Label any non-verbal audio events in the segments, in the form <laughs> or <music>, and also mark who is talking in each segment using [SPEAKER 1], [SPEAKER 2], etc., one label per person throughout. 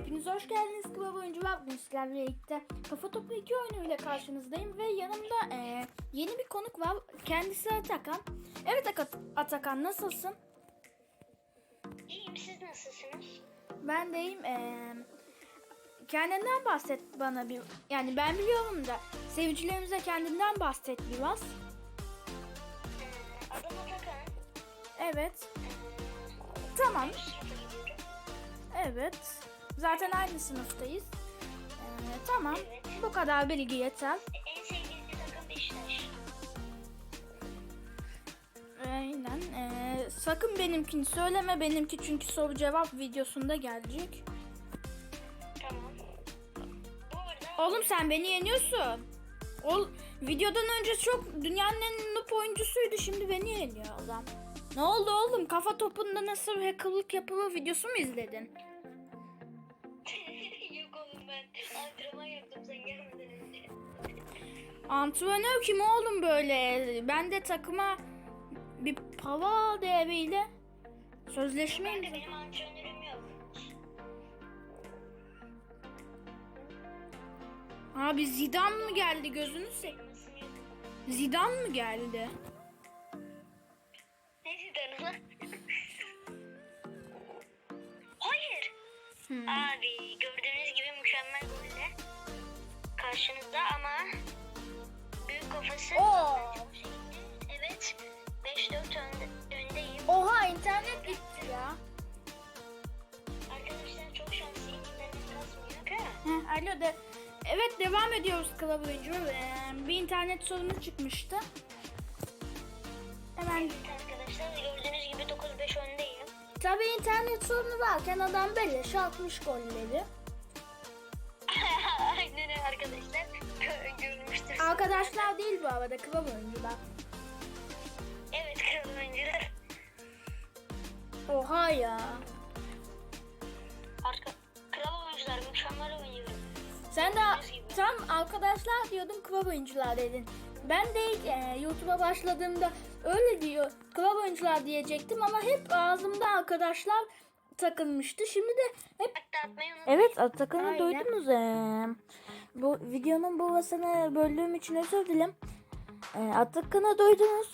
[SPEAKER 1] Hepiniz hoş geldiniz Kıvav Oyuncular. Bugün sizlerle birlikte Kafa Topu 2 oyunuyla karşınızdayım ve yanımda e, yeni bir konuk var. Kendisi Atakan. Evet Aka- Atakan nasılsın?
[SPEAKER 2] İyiyim siz nasılsınız?
[SPEAKER 1] Ben deyim. E, kendinden bahset bana bir. Yani ben biliyorum da seyircilerimize kendinden bahset biraz.
[SPEAKER 2] Ee, adım Atakan.
[SPEAKER 1] Evet.
[SPEAKER 2] Ee,
[SPEAKER 1] Tamam. Evet. Zaten aynı sınıftayız. E, tamam.
[SPEAKER 2] Evet.
[SPEAKER 1] Bu kadar bilgi yeter.
[SPEAKER 2] En sevdiğim takım Beşiktaş.
[SPEAKER 1] Aynen. Ee, sakın benimkini söyleme. Benimki çünkü soru cevap videosunda gelecek.
[SPEAKER 2] Tamam. Arada
[SPEAKER 1] Oğlum sen beni yeniyorsun. Ol, videodan önce çok dünyanın en noob oyuncusuydu. Şimdi beni yeniyor adam. Ne oldu oğlum? Kafa topunda nasıl hackerlık yapılır videosu mu izledin? Antrenör kim oğlum böyle? Ben de takıma bir pava değeriyle sözleşme
[SPEAKER 2] Ben de benim antrenörüm yok.
[SPEAKER 1] Abi Zidane mı geldi gözünü se... Zidane mı geldi?
[SPEAKER 2] Ne lan? Hayır.
[SPEAKER 1] Hmm.
[SPEAKER 2] Abi gördüğünüz gibi mükemmel golle karşınızda ama büyük kafası
[SPEAKER 1] Oo.
[SPEAKER 2] Evet 5-4 önde, öndeyim.
[SPEAKER 1] Oha internet gitti ya.
[SPEAKER 2] Arkadaşlar çok şanslıyım internet kasmıyor.
[SPEAKER 1] Heh, alo de. Evet devam ediyoruz Club oyuncu. Ee, bir internet sorunu çıkmıştı. Hemen
[SPEAKER 2] Evet arkadaşlar gördüğünüz gibi 9-5 öndeyim.
[SPEAKER 1] tabii internet sorunu varken adam beleş atmış golleri. <laughs>
[SPEAKER 2] Aynen arkadaşlar.
[SPEAKER 1] Arkadaşlar değil bu arada Club oyuncular.
[SPEAKER 2] Evet kral oyuncular.
[SPEAKER 1] Oha ya.
[SPEAKER 2] Arka... Kral oyuncular mükemmel oynuyor.
[SPEAKER 1] Sen de tam arkadaşlar diyordum Club oyuncular dedin. Ben de ilk, e, YouTube'a başladığımda öyle diyor Club oyuncular diyecektim ama hep ağzımda arkadaşlar takılmıştı. Şimdi de hep. Evet Atakan'ı duydunuz. Ee, bu videonun babasını böldüğüm için özür dilerim. Ee, Atakan'ı duydunuz.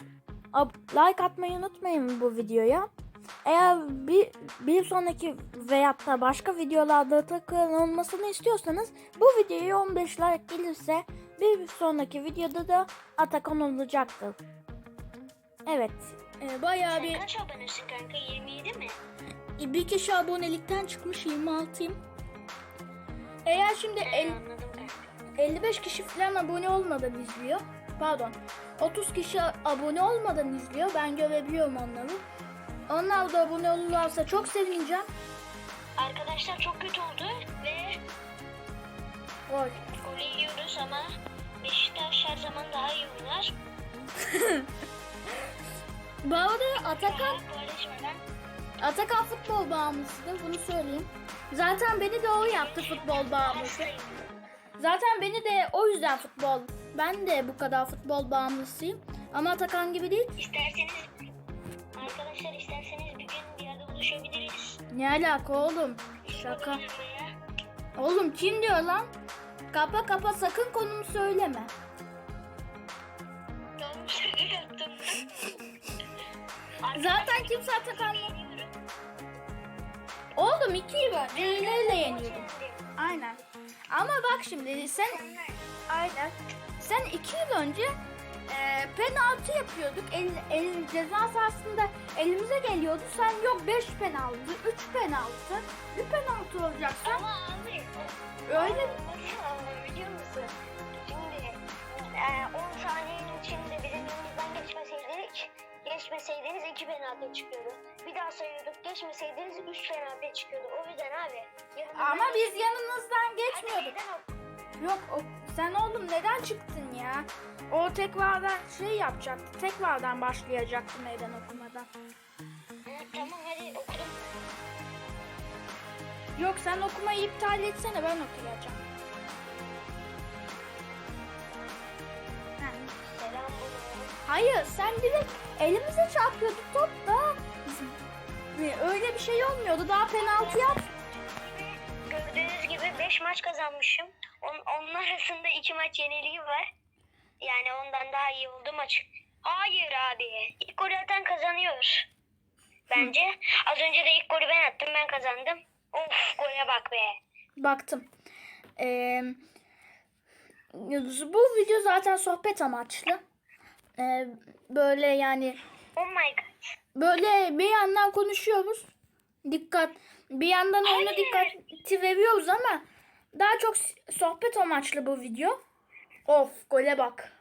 [SPEAKER 1] Ab- like atmayı unutmayın bu videoya. Eğer bir, bir sonraki veyahut da başka videolarda Atakan olmasını istiyorsanız bu videoya 15 like gelirse bir sonraki videoda da Atakan olacaktır. Evet. Ee, bayağı
[SPEAKER 2] Sen
[SPEAKER 1] bir
[SPEAKER 2] kaç abonesin kanka? 27 mi?
[SPEAKER 1] bir kişi abonelikten çıkmış 26'yım. Eğer şimdi el,
[SPEAKER 2] anladım.
[SPEAKER 1] 55 kişi falan abone olmadan izliyor. Pardon. 30 kişi abone olmadan izliyor. Ben görebiliyorum onları. Onlar da abone olurlarsa çok sevineceğim.
[SPEAKER 2] Arkadaşlar çok kötü oldu ve
[SPEAKER 1] Gol.
[SPEAKER 2] gol yiyoruz ama Beşiktaş her zaman daha iyi oynar. <laughs>
[SPEAKER 1] Bu arada Atakan, Atakan futbol bağımlısıdır. Bunu söyleyeyim. Zaten beni de o yaptı futbol bağımlısı. Zaten beni de o yüzden futbol. Ben de bu kadar futbol bağımlısıyım. Ama Atakan gibi değil.
[SPEAKER 2] İsterseniz arkadaşlar isterseniz bir gün bir yerde buluşabiliriz.
[SPEAKER 1] Ne alaka oğlum? Şaka. Oğlum kim diyor lan? Kapa kapa sakın konumu söyleme.
[SPEAKER 2] Tamam şaka yaptım.
[SPEAKER 1] Zaten kimse Atakan'la... Oğlum iki yıl önce hileyle yeniyordum. Aynen. Ama bak şimdi sen... Aynen. Sen iki yıl önce e, penaltı yapıyorduk. El, el ceza sahasında elimize geliyordu. Sen yok 5 penaltı, 3 penaltı, bir penaltı olacaksın.
[SPEAKER 2] Ama abi
[SPEAKER 1] Öyle
[SPEAKER 2] Nasıl biliyor musun? Şimdi e, 10 saniyenin içinde bizim yanımızdan geçmeseydik geçmeseydiniz 2 penaltı çıkıyordu. Sayıyorduk geçmeseydiniz 3 penaltı çıkıyordu. O yüzden abi.
[SPEAKER 1] ama biz yanınızdan geçmiyorduk. Yok o, sen oğlum neden çıktın ya? O tekrardan şey yapacaktı. Tekrardan başlayacaktı meydan okumadan.
[SPEAKER 2] Tamam hadi okudum.
[SPEAKER 1] Yok sen okumayı iptal etsene ben okuyacağım. Hayır sen direkt elimize çarpıyordu top da Öyle bir şey olmuyordu. Daha penaltı yap.
[SPEAKER 2] Gördüğünüz 5 maç kazanmışım. On, onun arasında 2 maç yeniliği var. Yani ondan daha iyi oldu maç. Hayır abi. İlk golü atan kazanıyor. Bence. Az önce de ilk golü ben attım. Ben kazandım. Of gole bak be.
[SPEAKER 1] Baktım. Ee, bu video zaten sohbet amaçlı. Ee, böyle yani
[SPEAKER 2] Oh my god.
[SPEAKER 1] Böyle bir yandan konuşuyoruz. Dikkat bir yandan oyuna dikkati veriyoruz ama daha çok sohbet amaçlı bu video. Of gole bak.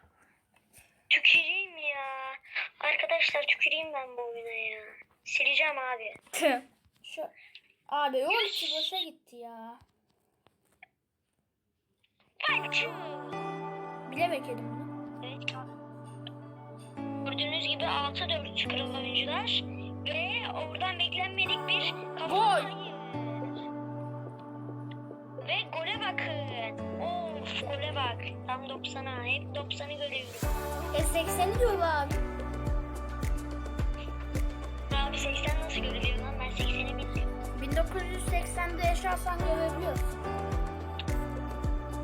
[SPEAKER 2] Tüküreyim ya. Arkadaşlar tüküreyim ben bu oyuna ya. Sileceğim abi.
[SPEAKER 1] Tüh. Şu, abi o içi boşa gitti ya. Bilerek yedim bunu.
[SPEAKER 2] Evet. Gördüğünüz gibi 6-4 kral oyuncular ve oradan beklenmedik bir
[SPEAKER 1] Gol.
[SPEAKER 2] Ve gole bakın. Of gole bak. Tam 90'a. Hep 90'ı görüyorum.
[SPEAKER 1] E 80'i diyor abi.
[SPEAKER 2] Abi 80 nasıl görülüyor lan? Ben 80'i bilmiyorum.
[SPEAKER 1] 1980'de yaşarsan görebiliyorsun.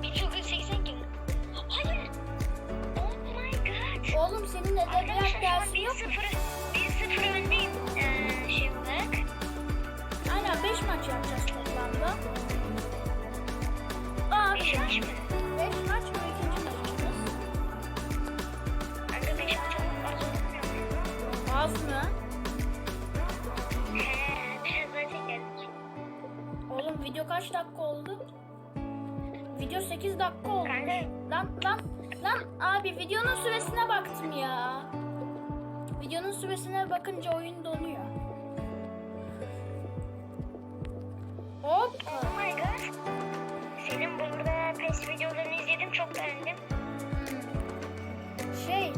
[SPEAKER 2] 1980 gibi. Hayır. Oh my god.
[SPEAKER 1] Oğlum senin edebiyat dersin yok mu? Maç yapacağız toplamda. Aa, 5
[SPEAKER 2] 5 maç mı?
[SPEAKER 1] maç mı ikinci maçımız?
[SPEAKER 2] Kanka 5 maç olmak az olmuyor mu?
[SPEAKER 1] Az mı?
[SPEAKER 2] He, daha çekerdik.
[SPEAKER 1] Oğlum video kaç dakika oldu? Video 8 dakika oldu.
[SPEAKER 2] Kanka.
[SPEAKER 1] Lan lan lan abi videonun süresine baktım ya. Videonun süresine bakınca oyun donuyor.
[SPEAKER 2] Videolarını izledim çok beğendim.
[SPEAKER 1] Şey,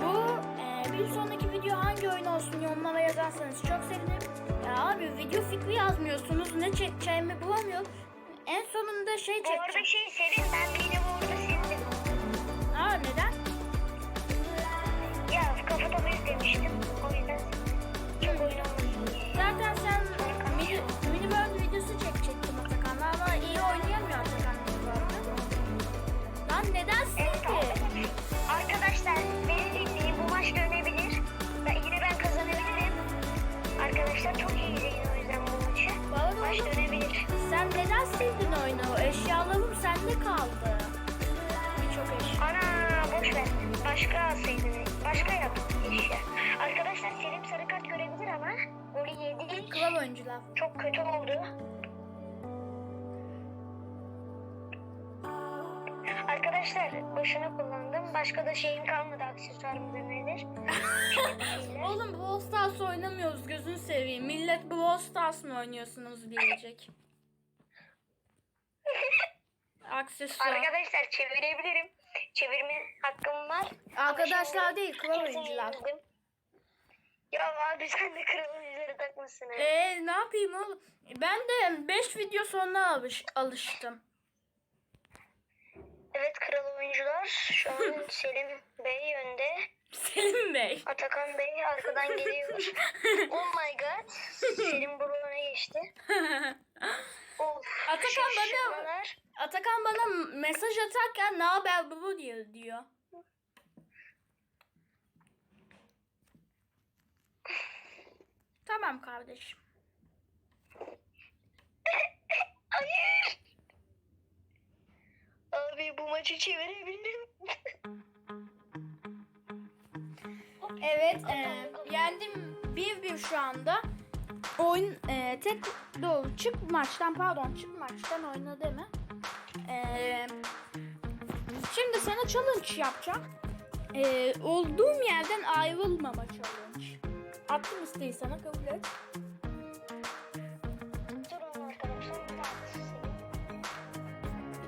[SPEAKER 1] bu eee, bir sonraki video hangi oyun olsun yorumlara yazarsanız çok sevinirim. Ya abi video fikri yazmıyorsunuz. Ne çekeceğimi bulamıyorum. En sonunda şey çekeceğim.
[SPEAKER 2] şey Selin ben beni bu arada sildim.
[SPEAKER 1] Aa neden?
[SPEAKER 2] Ya kafa topu izlemiştim.
[SPEAKER 1] Lan neden sildi?
[SPEAKER 2] arkadaşlar beni dinleyin bu maç dönebilir. Ben, yine ben kazanabilirim. Arkadaşlar çok iyi izleyin o yüzden bu maçı.
[SPEAKER 1] Bana
[SPEAKER 2] Maç dönebilir.
[SPEAKER 1] sen neden sildin oyunu? O eşyalarım sende kaldı. Birçok eşya.
[SPEAKER 2] Ana boş ver. Başka alsaydın. Başka yap eşya. Arkadaşlar Selim sarı kart görebilir ama golü yedi.
[SPEAKER 1] Kral oyuncular.
[SPEAKER 2] Çok kötü oldu. Arkadaşlar boşuna kullandım. Başka da şeyim kalmadı aksesuarımda nedir? <laughs>
[SPEAKER 1] Oğlum Brawl Stars oynamıyoruz gözünü seveyim. Millet Brawl Stars mı oynuyorsunuz diyecek. <laughs> Aksesuar.
[SPEAKER 2] Arkadaşlar çevirebilirim. Çevirme hakkım var.
[SPEAKER 1] Arkadaşlar değil kral oyuncular.
[SPEAKER 2] Ya abi sen de kral oyuncuları takmışsın.
[SPEAKER 1] Eee ne yapayım oğlum? Ben de 5 video sonra alış, alıştım.
[SPEAKER 2] Evet kral oyuncular. Şu an <laughs> Selim Bey önde.
[SPEAKER 1] Selim Bey.
[SPEAKER 2] Atakan Bey arkadan geliyor. <laughs> oh my god. Selim Buru öne geçti. <laughs> Of.
[SPEAKER 1] Atakan bana. Atakan bana mesaj atarken ne haber bu diyor diyor. Tamam kardeşim.
[SPEAKER 2] Hayır. Abi bu maçı çevirebildim. <laughs>
[SPEAKER 1] Evet, e, yendim 1-1 şu anda. Oyun e, tek doğru çık maçtan pardon çık maçtan oyna deme. E, şimdi sana challenge yapacağım. E, olduğum yerden ayrılmama challenge. Attım isteği sana kabul et.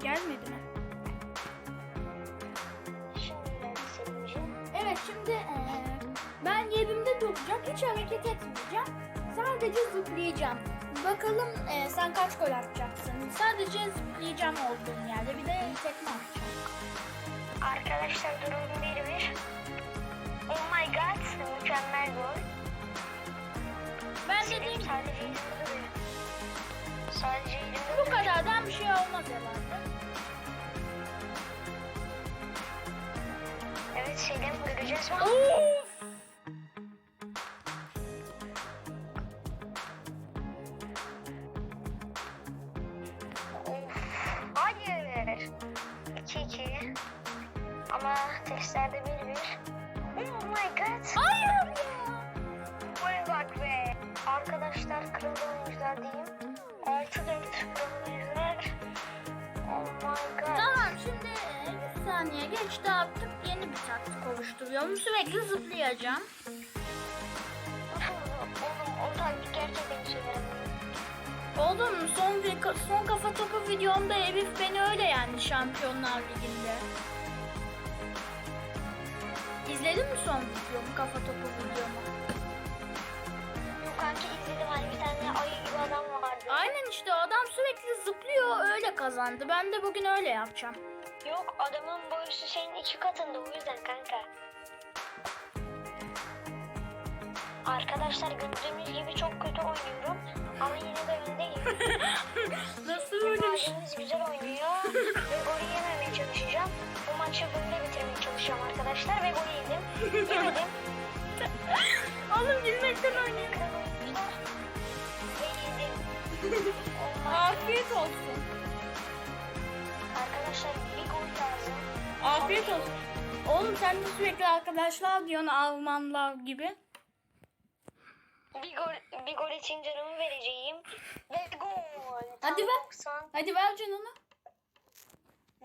[SPEAKER 1] Gelmedi mi?
[SPEAKER 2] Şimdi
[SPEAKER 1] e, ben yerimde duracağım. Hiç hareket etmeyeceğim. Sadece zıplayacağım. Bakalım e, sen kaç gol atacaksın. Sadece zıplayacağım olduğum yerde. Bir de tekme atacağım.
[SPEAKER 2] Arkadaşlar durum 1-1. Oh my god. Mükemmel gol.
[SPEAKER 1] Ben
[SPEAKER 2] Selim
[SPEAKER 1] dediğim
[SPEAKER 2] sadece izliyor.
[SPEAKER 1] olmaz herhalde.
[SPEAKER 2] Selim göreceğiz mi? Hayır. 2-2. Ama testlerde 1-1. Oh my god.
[SPEAKER 1] Hayır saniye geçti artık yeni bir taktik oluşturuyorum. Sürekli zıplayacağım.
[SPEAKER 2] Oğlum o taktik gerçekten işe.
[SPEAKER 1] Oğlum son, vi- son kafa topu videomda Elif beni öyle yendi Şampiyonlar Ligi'nde. İzledin mi son videomu kafa topu videomu?
[SPEAKER 2] Yok kanki izledim hani bir tane ayı gibi adam vardı.
[SPEAKER 1] Aynen işte adam sürekli zıplıyor öyle kazandı. Ben de bugün öyle yapacağım.
[SPEAKER 2] Yok adamın boyusu senin iki katında o yüzden kanka. Arkadaşlar gördüğünüz gibi çok kötü oynuyorum ama yine de öndeyim. <laughs>
[SPEAKER 1] Nasıl şey?
[SPEAKER 2] Abimiz güzel oynuyor ve golü yememeye çalışacağım. Bu maçı böyle bitirmeye çalışacağım arkadaşlar ve golü yedim. Yemedim. <laughs>
[SPEAKER 1] Oğlum gülmekten.
[SPEAKER 2] Olmaz. <laughs>
[SPEAKER 1] Afiyet olsun.
[SPEAKER 2] Arkadaşlar bir gol lazım.
[SPEAKER 1] Afiyet olsun. Oğlum sen de sürekli arkadaşlar diyorsun Almanlar gibi.
[SPEAKER 2] Bir gol, bir gol için canımı vereceğim. Ve gol.
[SPEAKER 1] Hadi
[SPEAKER 2] Tam
[SPEAKER 1] ver.
[SPEAKER 2] 90.
[SPEAKER 1] Hadi ver canını.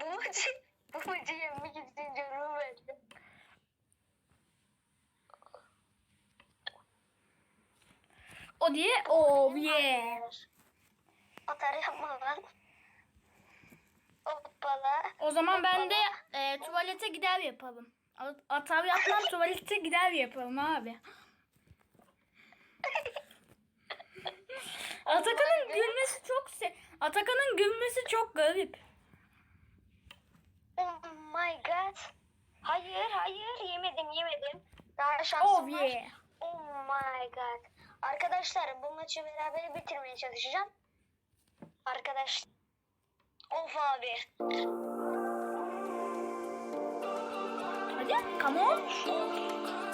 [SPEAKER 2] Bu maçı, bu maçı yenmek için canımı verdim.
[SPEAKER 1] O diye oh yeah.
[SPEAKER 2] Atar yapma lan.
[SPEAKER 1] O zaman ben de e, tuvalete gider yapalım. A- Atar yapmam <laughs> tuvalete gider yapalım abi. <laughs> Atakan'ın gülmesi çok se Atakan'ın gülmesi çok garip.
[SPEAKER 2] Oh my god. Hayır hayır yemedim yemedim. Daha
[SPEAKER 1] Oh
[SPEAKER 2] şansım var.
[SPEAKER 1] yeah.
[SPEAKER 2] Oh my god. Arkadaşlar bu maçı beraber bitirmeye çalışacağım. Arkadaşlar. Of abi.
[SPEAKER 1] Hadi come on.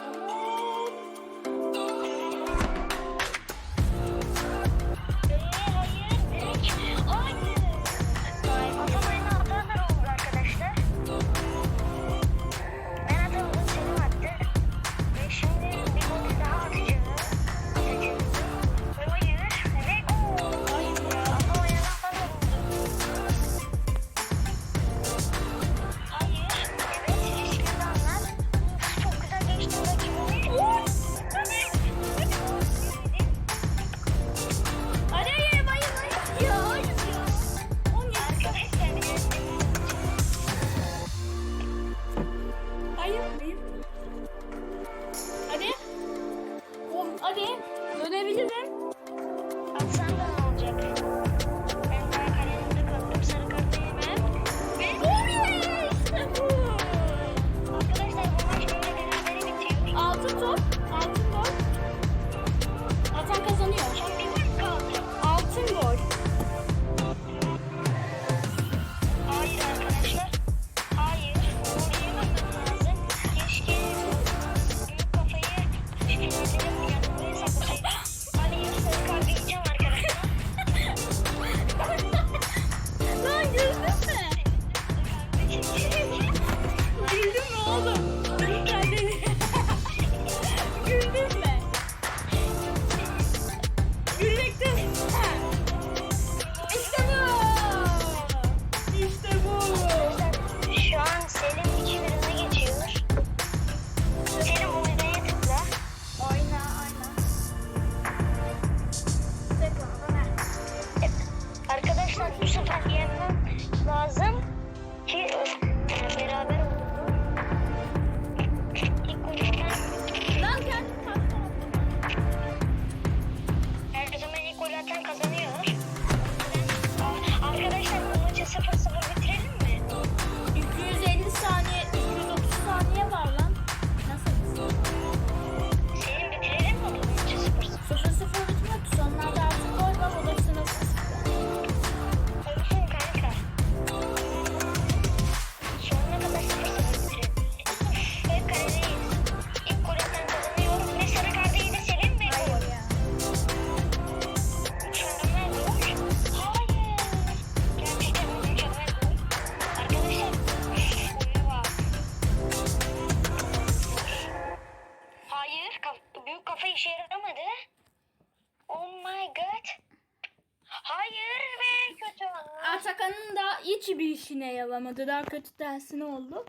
[SPEAKER 1] işine yaramadı. Daha kötü tersine oldu.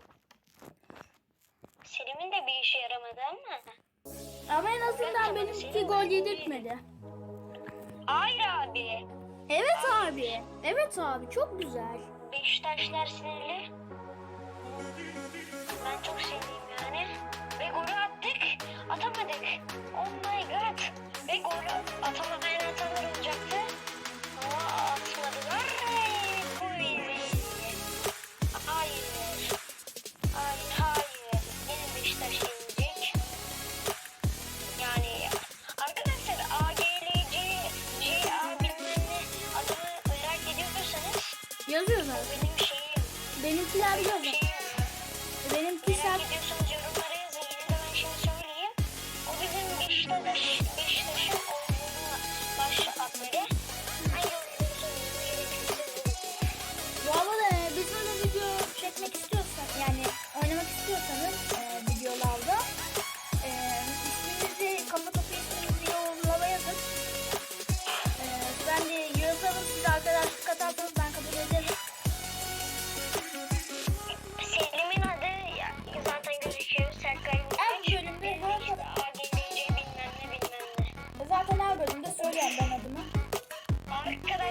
[SPEAKER 2] Selim'in de bir işe yaramadı ama.
[SPEAKER 1] Ama en azından ben benimki gol yedirtmedi.
[SPEAKER 2] Hayır abi.
[SPEAKER 1] Evet abi. abi. Evet abi çok güzel.
[SPEAKER 2] Beşiktaşlar sinirli. Ben çok sinirliyim yani. Ve golü attık. Atamadık. Oh my god. Ve golü atamadan atanır olacaktı.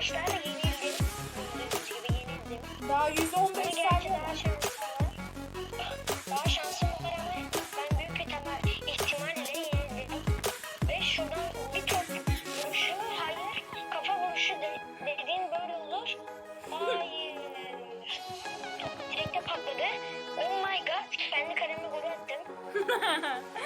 [SPEAKER 2] arkadaşlarla yenildim. Gördüğünüz.
[SPEAKER 1] Daha 115
[SPEAKER 2] Ama gerçi
[SPEAKER 1] saniye var.
[SPEAKER 2] Daha şansım var ama ben büyük ihtimalle yenildim. Ve şuradan bir top vuruşu, hayır kafa vuruşu dediğin böyle olur. Hayır. Direkte patladı. Oh my god kendi kaleme gol. <laughs>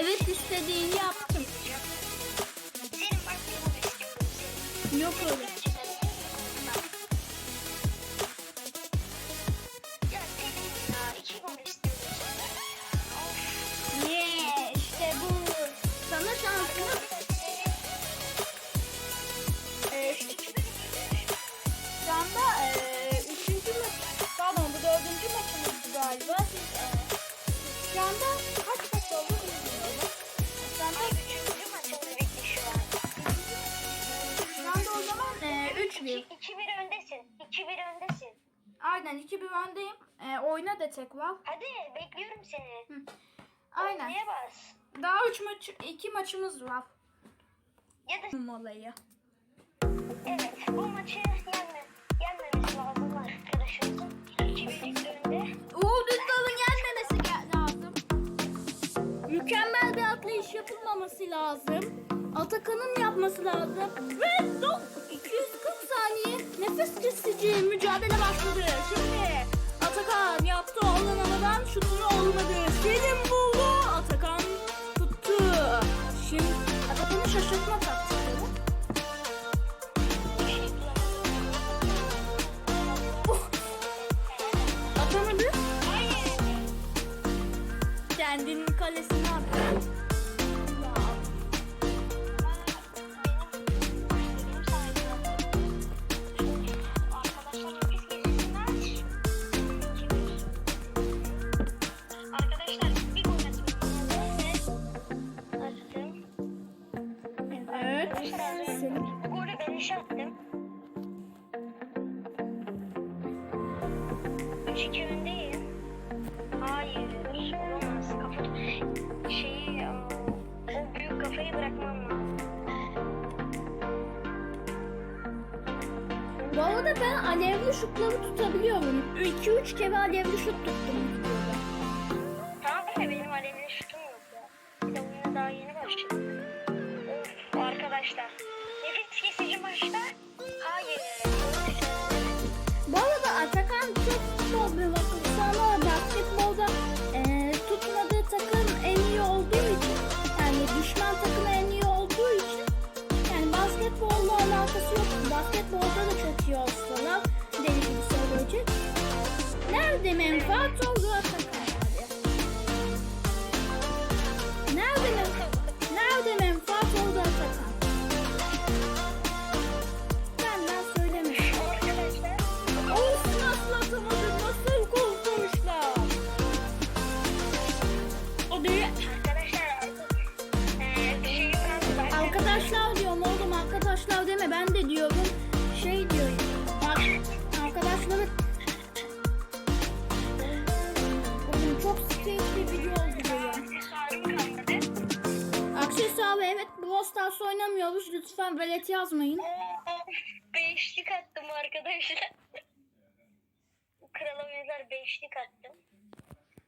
[SPEAKER 1] Evet istediğini yaptım. Yok öyle. maç iki maçımız var.
[SPEAKER 2] Ya da
[SPEAKER 1] molayı.
[SPEAKER 2] Evet, bu maçı yenme, yenmemesi lazım arkadaşımızın. Çivirdiklerinde.
[SPEAKER 1] Uğur Düzdal'ın yenmemesi lazım. Mükemmel bir atlayış yapılmaması lazım. Atakan'ın yapması lazım. Ve 240 saniye nefes kesici mücadele başladı. Şimdi Atakan yaptı olan havadan şutunu olmadı. Selim buldu Atakan. Şimdi adamı şaşırtma taktikleri. Oh. Atamadı. Kendinin kalesi. alevli şutları tutabiliyorum. 2-3 kere alevli şut tuttum. Lütfen velet yazmayın. <laughs>
[SPEAKER 2] Beşlik attım arkadaşlar. Krala benzer beşlik attım.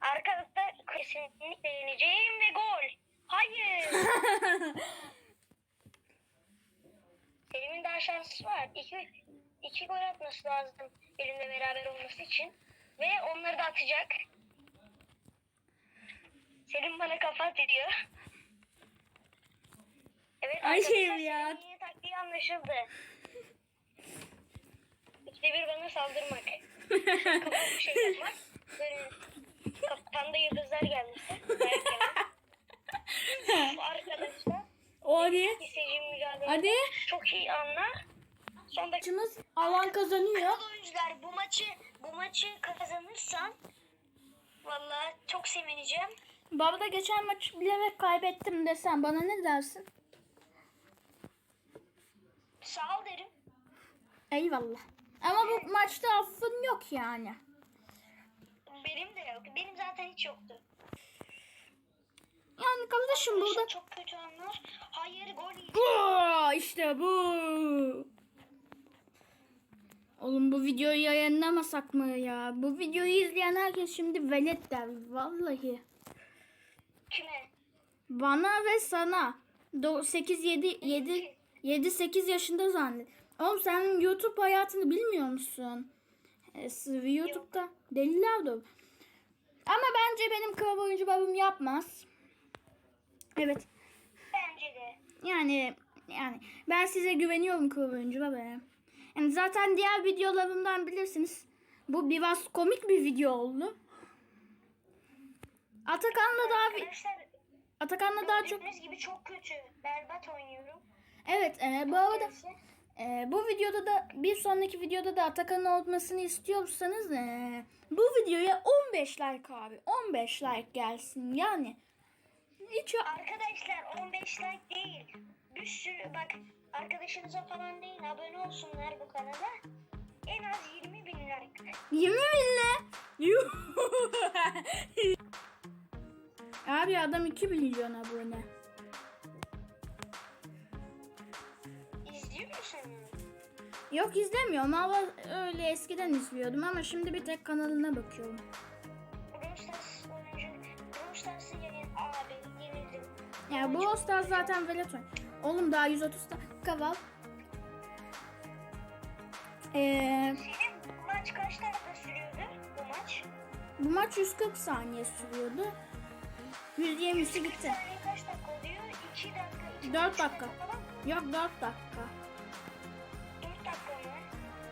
[SPEAKER 2] Arkadaşlar kesinlikle yeneceğim ve gol. Hayır. <laughs> Selim'in daha şansı var. İki, iki gol atması lazım benimle beraber olması için. Ve onları da atacak. Selim bana kafa atıyor. Evet
[SPEAKER 1] Ay
[SPEAKER 2] arkadaşlar,
[SPEAKER 1] şeyim ya.
[SPEAKER 2] Yeni taktiği anlaşıldı. İkide bir bana saldırmak. Kafama bir şey yapmak. Böyle kafamda yıldızlar gelmişti. Arkadaşlar
[SPEAKER 1] Hadi.
[SPEAKER 2] isteyeceğim mücadele
[SPEAKER 1] Hadi.
[SPEAKER 2] çok iyi anlar. Son dakika.
[SPEAKER 1] Maçımız alan kazanıyor.
[SPEAKER 2] Kanalı oyuncular bu maçı bu maçı kazanırsan vallahi çok sevineceğim.
[SPEAKER 1] Baba da geçen maç bilerek kaybettim desem bana ne dersin?
[SPEAKER 2] Sağ ol derim.
[SPEAKER 1] Eyvallah. Ama bu maçta affın yok yani.
[SPEAKER 2] Benim de yok. Benim zaten hiç yoktu.
[SPEAKER 1] Yani kardeşim burada...
[SPEAKER 2] Çok kötü anlar. Hayır gol.
[SPEAKER 1] Bu işte bu. Oğlum bu videoyu yayınlamasak mı ya? Bu videoyu izleyen herkes şimdi velet der. Vallahi.
[SPEAKER 2] Kime?
[SPEAKER 1] Bana ve sana. 8 7 7 7 8 yaşında zannet. Oğlum sen YouTube hayatını bilmiyor musun? E, YouTube'da deliler dolu. Ama bence benim kral oyuncu babam yapmaz. Evet.
[SPEAKER 2] Bence de.
[SPEAKER 1] Yani yani ben size güveniyorum kral oyuncu baba. Yani zaten diğer videolarımdan bilirsiniz. Bu biraz komik bir video oldu. Atakan'la daha
[SPEAKER 2] Arkadaşlar
[SPEAKER 1] Atakan'la daha çok
[SPEAKER 2] gibi çok kötü. Berbat oynuyorum.
[SPEAKER 1] Evet, e, bu arada e, bu videoda da bir sonraki videoda da Atakan'ın olmasını istiyorsanız e, bu videoya 15 like abi. 15 like gelsin yani. Hiç
[SPEAKER 2] Arkadaşlar 15 like değil. Bir sürü bak arkadaşınıza falan değil abone olsunlar bu kanala. En az 20 bin like.
[SPEAKER 1] 20 bin ne? Yuh. <laughs> abi adam 2 milyon abone. Yok izlemiyorum ama öyle eskiden izliyordum ama şimdi bir tek kanalına bakıyorum.
[SPEAKER 2] Brawl Stars oyuncu. Brawl Stars'ı yeni abi yenildim.
[SPEAKER 1] Ya bu Stars zaten velet oyun. Oğlum daha 130 dakika var. Eee
[SPEAKER 2] Senin bu maç kaç dakika sürüyordu bu maç?
[SPEAKER 1] Bu maç 140 saniye sürüyordu. 120'si gitti.
[SPEAKER 2] saniye kaç dakika oluyor? 2 dakika. iki
[SPEAKER 1] Dört
[SPEAKER 2] buçuk
[SPEAKER 1] dakika.
[SPEAKER 2] falan?
[SPEAKER 1] Yok 4 dakika.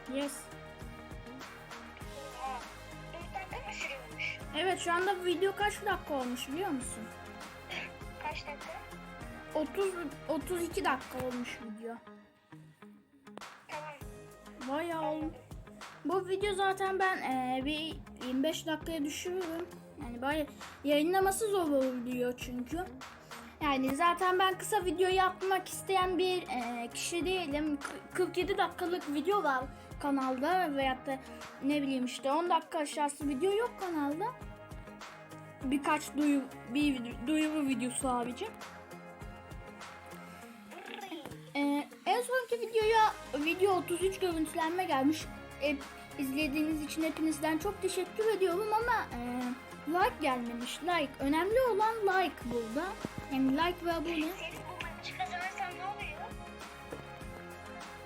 [SPEAKER 2] 4 dakika mı?
[SPEAKER 1] Yes.
[SPEAKER 2] Oha. 4 dakika mı sürüyormuş?
[SPEAKER 1] Evet şu anda video kaç dakika olmuş biliyor musun?
[SPEAKER 2] Kaç dakika?
[SPEAKER 1] 30 32 dakika olmuş video.
[SPEAKER 2] Tamam.
[SPEAKER 1] Bayağı olmuş. Bu video zaten ben eee, bir 25 dakikaya düşürürüm. Yani bayağı yayınlaması zor oluyor çünkü. Yani zaten ben kısa video yapmak isteyen bir eee, kişi değilim. K- 47 dakikalık video var kanalda veyahut da ne bileyim işte 10 dakika aşağısı video yok kanalda. Birkaç duyu, bir duyuru videosu abicim. Ee, en sonki videoya video 33 görüntülenme gelmiş. E, izlediğiniz için hepinizden çok teşekkür ediyorum ama e, like gelmemiş. Like. Önemli olan like burada. Yani like ve abone.
[SPEAKER 2] Senin bu maçı kazanırsan ne oluyor?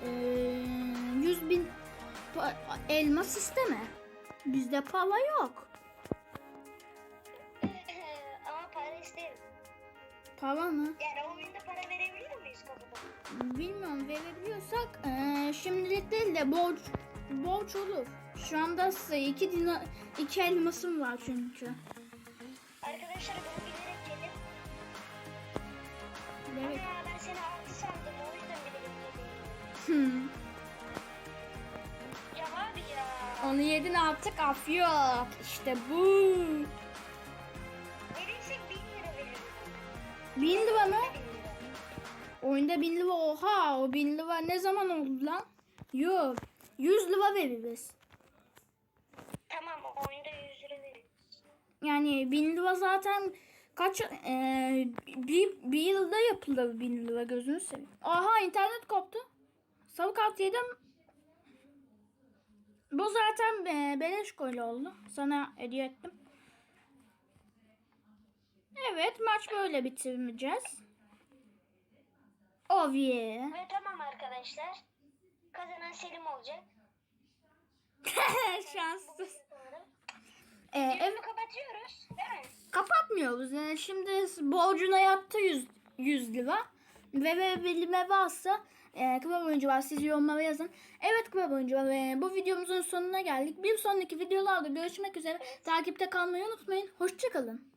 [SPEAKER 1] Ee, 100 bin elmas isteme. Bizde para yok. <laughs>
[SPEAKER 2] Ama para isterim.
[SPEAKER 1] Para mı?
[SPEAKER 2] Yani oyunda para verebiliyor muyuz kafadan?
[SPEAKER 1] Bilmiyorum verebiliyorsak eee, şimdilik değil de borç borç olur. Şu anda size iki dina, iki elmasım var çünkü.
[SPEAKER 2] Arkadaşlar
[SPEAKER 1] yedin artık af yok. İşte bu.
[SPEAKER 2] Verirsek bin lira veririm.
[SPEAKER 1] Bin lira mı?
[SPEAKER 2] Bin
[SPEAKER 1] oyunda 1000 lira oha o 1000 lira ne zaman oldu lan? Yok 100 lira veririz.
[SPEAKER 2] Tamam oyunda 100 lira verin.
[SPEAKER 1] Yani 1000 lira zaten kaç eee, bir, bir yılda yapılır 1000 lira gözünü seveyim. Aha internet koptu. Sarı kart yedim. Bu zaten eee, beleş gol oldu. Sana hediye ettim. Evet maç böyle bitireceğiz. Oh yeah.
[SPEAKER 2] Ve tamam arkadaşlar. Kazanan Selim olacak. <laughs>
[SPEAKER 1] Şanssız. Ee.
[SPEAKER 2] Videoyu kapatıyoruz değil mi?
[SPEAKER 1] Kapatmıyoruz. Yani şimdi borcuna yattı 100, 100 lira. Ve ve bilime varsa e, kıva oyuncu var. Siz yorumlara yazın. Evet kıva oyuncu var. Ve bu videomuzun sonuna geldik. Bir sonraki videolarda görüşmek üzere. Takipte kalmayı unutmayın. Hoşçakalın.